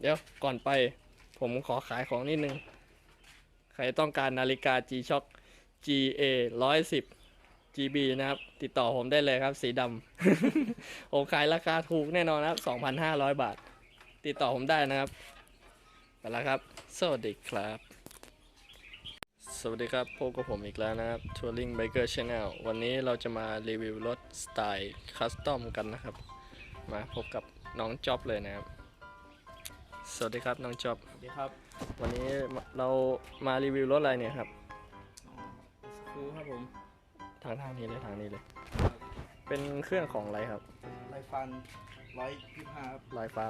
เดี๋ยวก่อนไปผมขอขายของนิดนึง ใครต้องการนาฬิกา G-Shock GA 110 GB นะครับ ติดต่อผมได้เลยครับสีดำ ผมขายราคาถูกแน่นอนครับ 2,500 บาท ติดต่อผมได้นะครับไปแล้วครับ สวัสดีครับ สวัสดีครับพบกับผมอีกแล้วนะครับ Touring Biker Channel วันนี้เราจะมารีวิวรถสไตล์คัสตอมกันนะครับ มาพบกับน้องจ๊อบเลยนะครับ สวัสดีครับน้องจ๊อบสวัสดีครับวันนี้เรามารีวิวรถอะไรเนี่ยครับสกูครับผมทางทางนี้เลยทางนี้เลย เป็นเครื่องของอะไรครับไรฟันร้อยยี่ห้าครับลายฟ้า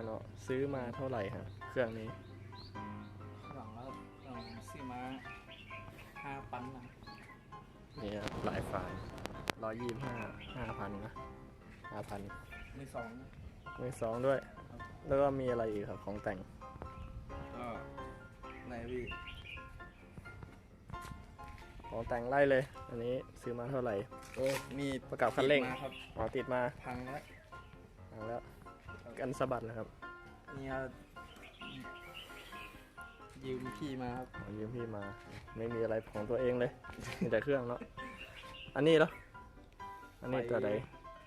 125เนาะซื้อมาเท่าไหร่ครับเครื่องนี้ข้างหลังแล้วเอ่อซื้อมาห้าปันนะนี่ครับลายฟ้า125 5,000นะ5,000มือสองนะมือสองด้วย แล้วก็มีอะไรอีกครับของแต่ง ก็ไหนพี่ของแต่งไล่เลย อันนี้ซื้อมาเท่าไหร่ โอ้มีประกับคันเร่งติดมาครับ อ๋อติดมาพังแล้วเอาแล้วกันสะบัดนะครับเนี่ยยืมพี่มาครับอ๋อยืมพี่มา ไม่มีอะไรของตัวเองเลย มีแต่เครื่องเนาะ อันนี้เหรอ อันนี้ตัวใด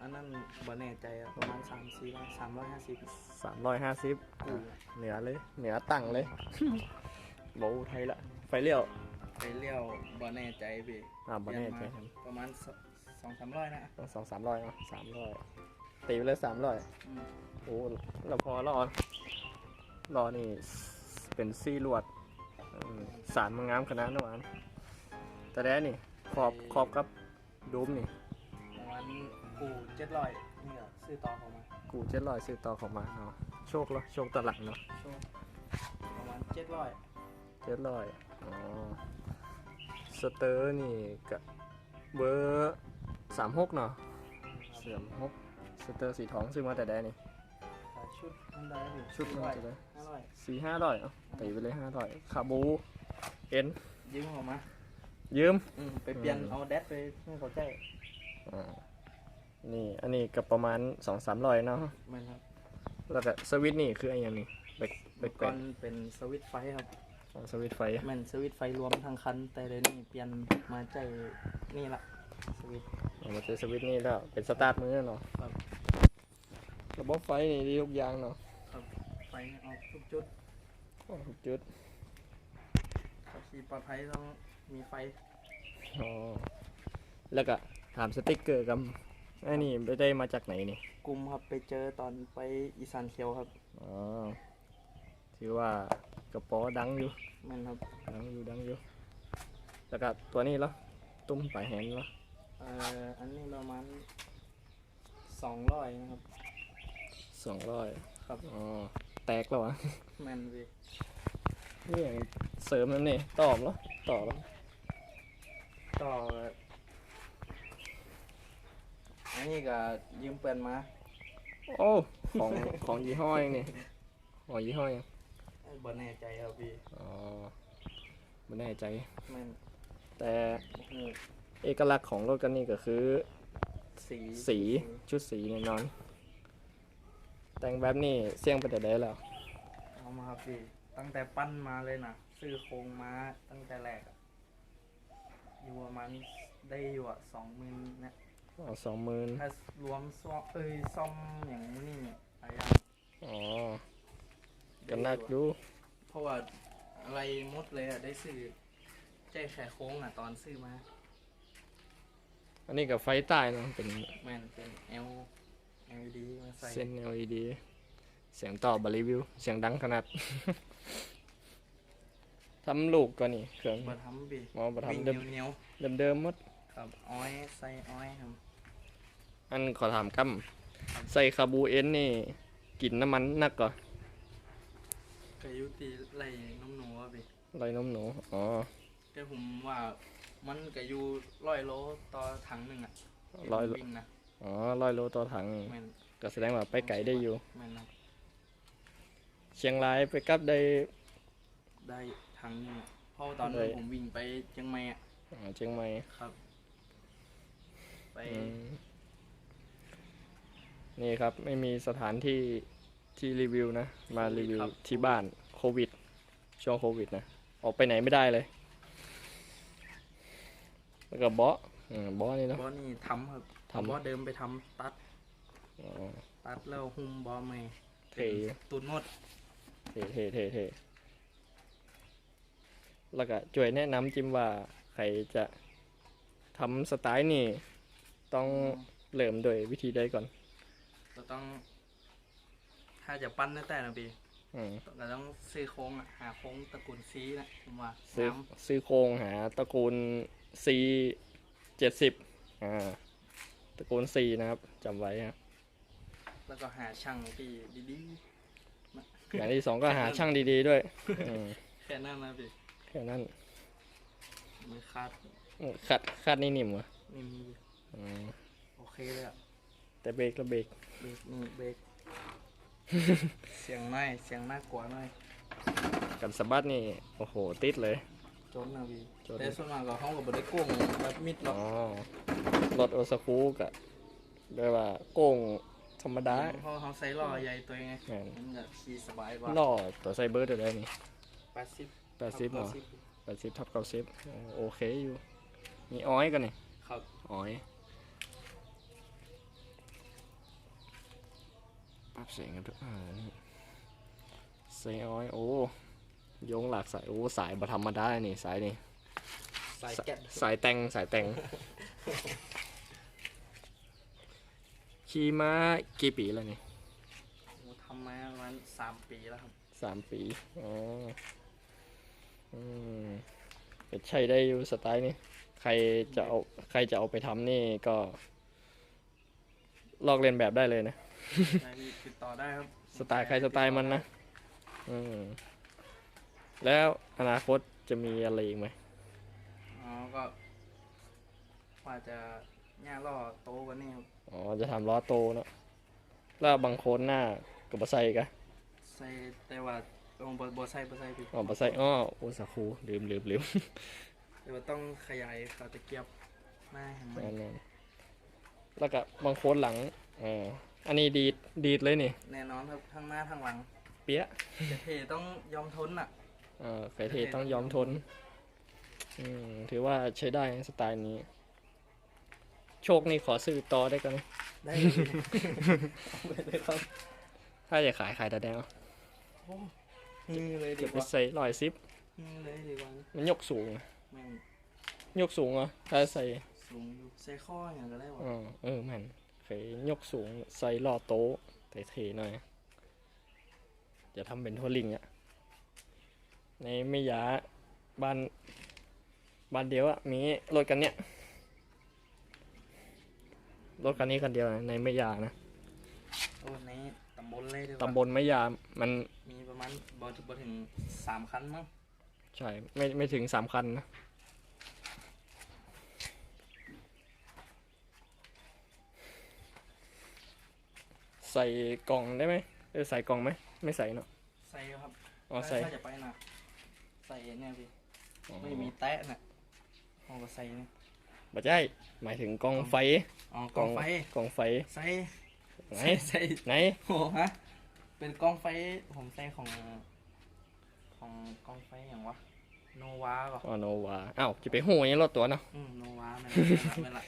อันนั้นบ่แน่ใจอะประมาณสามสี่ร้อยสามร้อยห้าสิบสามร้อยห้าสิบเหนือเลย เหนือตั้งเลย โบะไทยละ ไฟเลี้ยว ไปเลี้ยวบ่แน่ใจพี่อ่าบ่แน่ใจเปลี่ยมาประมาณสสองสามร้อยนะต้องสองสามร้อยอะสามร้อยตีไปเลยสามร้อยอืมโอ้เราพอรอรอนี่เป็นซี่ลวดอืมสารมันงามขนาดนั้นวะแต่แด้นี่ขอบขอบกับดูมนี่ ประมาณกูเจ็ดร้อยนี่ก็ซื้อต่อเขามากูเจ็ดร้อยซื้อต่อของมาเนาะโชคเหรอโชคตะหลังเนาะช่วงประมาณเจ็ดร้อยเจ็ดร้อยอ๋อสเตอร์นี่กับเบอร์สามหกเนาะเสื่อมหกสเตอร์สีทองซื้อมาแต่แดนี่ ชุดมันได้อยู่ชุดมันร้อยจะได้ ห้าร้อยสี่ห้าร้อยเอาตีไปเลยห้าร้อยคาบูเอ็นยืมออกมายืม อืมไปเปลี่ยนอืมเอาแดดไปให้เขาใจ อ่านี่อันนี้กับประมาณสองสามร้อยเนาะมันครับแล้วก็สวิตช์นี่คือไอ้อยังนี่เบรกเบรกก่แปอนเป็นสวิตช์ไฟครับของสวิตช์ไฟแมันสวิตช์ไฟรวมทั้งคัน แต่เดี๋ยวนี้เปลี่ยนมาใจนี่ละสวิตช์ เอามาเจอสวิตช์นี่แล้วเป็นสตาร์ทมือเนาะครับ ระบบไฟนี่ดีทุกอย่างเนาะครับไฟออกทุกจุดอ๋อทุกจุดขับขี่ปลอดภัยต้องมีไฟอ๋อแล้วก็ ถามสติ๊กเกอร์กับไอ้นี่ไปได้มาจากไหนนี่กลุ่มครับไปเจอตอนไปอีสานเคียวครับอ๋อถือว่ากระป๋อดังอยู่แมันครับดังอยู่ดังอยู่แล้วก็ตัวนี้เหรอตุ้มปลายแหนเหรอเอ่ออันนี้ประมาณสองร้อยนะครับ สองร้อยครับ อ๋อแตกแล้ววะแมนวีนี่อย่างเสริมนั่นนี่ตอบเหรอตอบเหรอต่อ อันนี้ก็ยืมเปินมาโอ้ของของยี่ห้อเองนี่ของยี่ห้อเองบ่แน่ใจครับพี่อ๋อไม่แน่ใจ แม่นแต่โอ้โหเอกลักษณ์ของรถกันนี่ก็คือ สีสีชุดสีแน่นอน แต่งแบบนี้เสี่ยงไปแต่ได้แล้ว เอามาครับพี่ ตั้งแต่ปั้นมาเลยนะซื้อโครงมาตั้งแต่แรกอะอยู่ประมาณได้อยู่อะสองหมื่นนะ อ๋อสองหมื่นถ้ารวมซ่อมเอ้ยซ่อมอย่างนี้เนี่ยอะไรอย่างอ๋อก็นักดูเพราะว่าอะไรหมดเลยอะได้ซื้อใจแค่โค้งอะตอนซื้อมา อันนี้กับไฟใต้เนอะเป็นแม่นเป็น L LED มาใส่เส้น LED เสียงต่อบรีวิว เสียงดังขนาด ทำลูกก็นี่เครื่องมาทำบีหมอมาวิ่งทำเดิมเหนียวเดิมเดิมๆหมดๆครับอ้อยใส่อ้อยครับ อันขอถามกำใส่คาบูเอ็นนี่กินน้ำมันนักก่อนกายุตีไหลน้ำหนูอะบีไรน้ำหนูอ๋อแต่ผมว่ามันก็อยู่ร้อยโลต่อถังหนึ่งอะร้อยโลวิ่งนะอ๋อร้อยโลต่อถังแม่นก็แสดงว่าไปไกลได้อยู่ แม่นครับเชียงรายไปกลับได้ ได้ถังหนึงอะเพราะว่าตอนนั้นได้ผมวิ่งไปเชียงใหม่อะอ๋อเชียงใหม่ครับ ไปอืม นี่ครับ ไม่มีสถานที่ที่รีวิวนะ มารีวิวครับ ที่บ้านโควิด ช่วงโควิดนะ ออกไปไหนไม่ได้เลย แล้วก็เบาะอืมเบาะนี่เนาะบอนี่ทำครับทำ บอเดิมไปทำตัดอ๋อ ตัดแล้วหุ้มบอใหม่เท่อยู่ ตุนหมดเท่เท่เท่เท่แล้วก็ช่วยแนะนำจิมว่า ใครจะทำสไตล์นี่ ต้องเริ่มโดวยวิธีใดก่อน เราต้อง ถ้าจะปั้นตั้งแต่นะพี่อืมเราต้องซื้อโค้งอะหาโค้งตระกูลซีนะผมว่าซื้อน้ซื้อโครงหาตระกูล C เจ็ดสิบอ่าตระกูล C นะครับจำไว้ครับำแล้วก็หาช่างที่ดีอย่างที่สองก็หาช่างดีๆด้วยอืมๆแค่นั้นนะพี่แค่นั้นมือคาดอืมคัดคัดนี่นิ่มวะนี่มีอืมโอเคเลยอะ แต่เบรกแล้วเบรกเบรกนี่เบรกเสียงน้อยเสียงน่ากลัวหน่อยกันสะบัดนี่ โอ้โห ติดเลย จนนะพี่จน แต่ส่วนมากก็ห้องกับบได้โก้งแบบมิดหรอ๋อกอรถโอซากุกะเรียกว่าโก้งธรรมดา เพราะเขาใส่ล้อใหญ่ตัวไงแม่น มันจะขี่สบายกว่าล่อตัวไซเบอร์ตัวได้นี่ แปดสิบแปดสิบเหรอสิบแปดสิบทับเก้าสิบโอเคอยู่ มีอ้อยกันนี่ครับ อ้อย ปรับเสียงกันด้วยอ่านี่เสียงอ้อยโอ้โยงหลากสายโอ้สายบธรรมดานี่สายนี่ใส่แก๊สสายแต่งสายแต่งขี่มากี่ปีแล้วนี่โอ้ทำมาประมาณสามปีแล้วครับสามปีอ๋ออืมเป็นใช้ได้อยู่สไตล์นี้ใครจะเอาใครจะเอาไปทำนี่ก็ ลอกเลียนแบบได้เลยนะ ได้พี่ติดต่อได้ครับสไตล์ใครสไตล์มันนะอืมแล้วอนาคตจะมีอะไรอีกไหมอ๋อก็ว่าจะย่าล่อโตกว่านี้ครับอ๋อจะทำล้อโตเนอะแล้วบางโคนหน้ากับบะไซกะใส่แต่ว่าต้องบ่บ่ใส่บ่ใส่พี่อ๋อบะไซอ้อโอสาคูลืมลืมลืมแต่ว่าต้องขยายขาตะเกียบหน้าเห็นไหมนั่นนั่นแล้วก็บางโคนหลังอ่า อันนี้ดีดดีดเลยนี่ แน่นอนครับทั้งหน้าทั้งหลังเปี้ยะแต่เทต้องยอมทนอะอ่าไฟเทต้องยอมทน อืม ถือว่าใช้ได้สไตล์นี้ โชคนี่ขอซื้อต่อได้กันไหมได้เลยพี่เอาไปเลยครับถ้าจะขายขายแต่แดงโอ้ฮือเลยดีเก็บกไปว่าใส่ร้อยซิปฮือเลยดีกว่ามันยกสูงอะแม่งยกสูงเหรอะถ้าใส่สูงอยู่ใส่ข้ออย่างก็ได้วะอ๋อเออแมัน เคยยกสูงใส่ล่อโต๊ะเท่ๆหน่อย จะทำเป็นทัวริงอะในไม่ยาบ้านบ้านเดียวอะมีรถกันเนี้ยรถคันนี้คันเดียวนะในไม่ยานะโอ้ในตำบลเลยดีกว่าตำบลไม่ยามันมีประมาณบ่บ่ถึงสามคันมั้งใช่ไม่ไม่ถึงสามคันนะ ใส่กล่องได้ไหมเออใส่กล่องไหมไม่ใส่เนาะ ใส่ครับอ๋อใส่ ถ้าจะไปนะใส่เนี่ยพี่อ๋อไม่มีแตะน่ะเอาก็ใส่เนี่ยบ่ใช่หมายถึงกล่องไฟอ๋อกองไฟกล่องไฟใส่ไหนใส่ใส่ไหนโอ้ฮะเป็นกองไฟผมใส่ของของกองไฟอย่างวะโนวาก่ออ๋อโนวาอ้าวจะไปหูยังรถตัวเนาะอืมโนวามันเป็นละ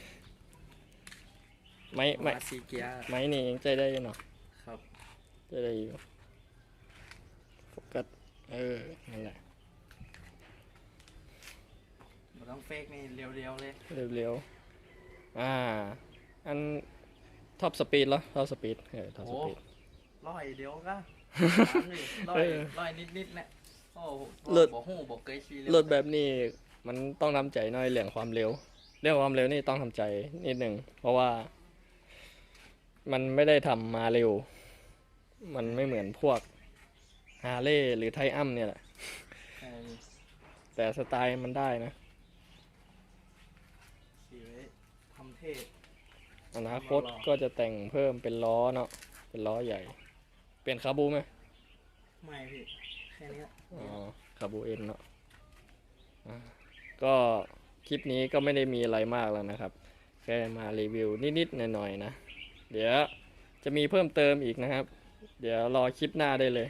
ไม่โนไม่วาซีเกียร์ไม่นี่ยังใจได้อยู่เนาะครับใจได้อยู่โฟกัสเออนั่นแหละมันต้องเฟกนี่เรียวๆเลยเร็วๆอ่า อันท็อปสปีดเหรอท็อปสปีดเออท็อปสปีด ร้อยเดียวก็ร้อยเออ ร้อยนิดๆเนี่ยโอ้โหเลิศบอกหูบอกเคยขี่รถแบบนี้มันต้องทำใจหน่อยเรื่องความเร็ว เรื่องความเร็วนี่ต้องทำใจนิดหนึ่งเพราะว่า มันไม่ได้ทำมาเร็ว มันไม่เหมือนพวกฮาร์เลย์หรือไทอัมเนี่ยแหละเออแต่สไตล์มันได้นะขี่ไว้ทำเท่อนาคตก็จะแต่งเพิ่มเป็นล้อเนาะ เป็นล้อใหญ่ เปลี่ยนคาบูไหม ไม่พี่ แค่เนี้ยอ๋อ คาบูเอ็นเนาะอ่าก็คลิปนี้ก็ไม่ได้มีอะไรมากแล้วนะครับ แค่มารีวิวนิดๆหน่อยๆนะ เดี๋ยวจะมีเพิ่มเติมอีกนะครับ เดี๋ยวรอคลิปหน้าได้เลย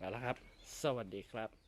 มาแล้วครับ สวัสดีครับ